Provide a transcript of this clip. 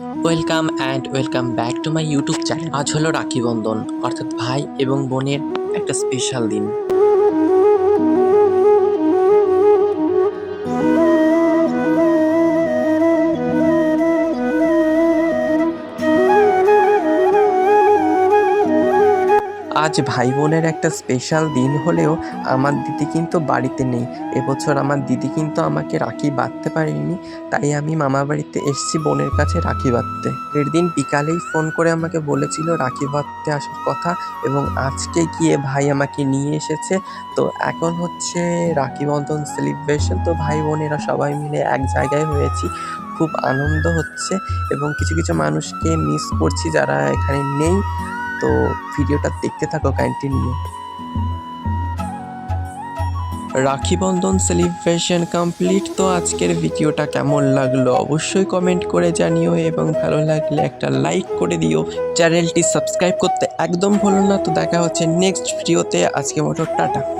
Welcome and welcome back to my YouTube channel আজ হলো রাখি বন্ধন, অর্থাৎ ভাই এবং বোনের একটা স্পেশাল দিন। আজ ভাই বোনের একটা স্পেশাল দিন হলেও আমার দিদি কিন্তু বাড়িতে নেই। এবছর আমার দিদি কিন্তু আমাকে রাখি বাঁধতে পারেনি, তাই আমি মামা বাড়িতে এসেছি বোনের কাছে রাখি বাঁধতে। এর দিন বিকালেই ফোন করে আমাকে বলেছিল রাখি বাঁধতে আসার কথা এবং আজকে গিয়ে ভাই আমাকে নিয়ে এসেছে। তো এখন হচ্ছে রাখি বন্ধন সেলিব্রেশন তো ভাই বোনেরা সবাই মিলে এক জায়গায় হয়েছি। খুব আনন্দ হচ্ছে এবং কিছু কিছু মানুষকে মিস করছি যারা এখানে নেই। তো ভিডিওটা দেখতে থাকো continue Rakhi Bandhan celebration complete তো আজকের ভিডিওটা কেমন লাগল অবশ্যই কমেন্ট করে জানিও এবং ভালো লাগলে একটা লাইক করে দিও। চ্যানেলটি সাবস্ক্রাইব করতে একদম ভুলো না, তো দেখা হচ্ছে নেক্সট ভিডিওতে আজকে মতো, টাটা।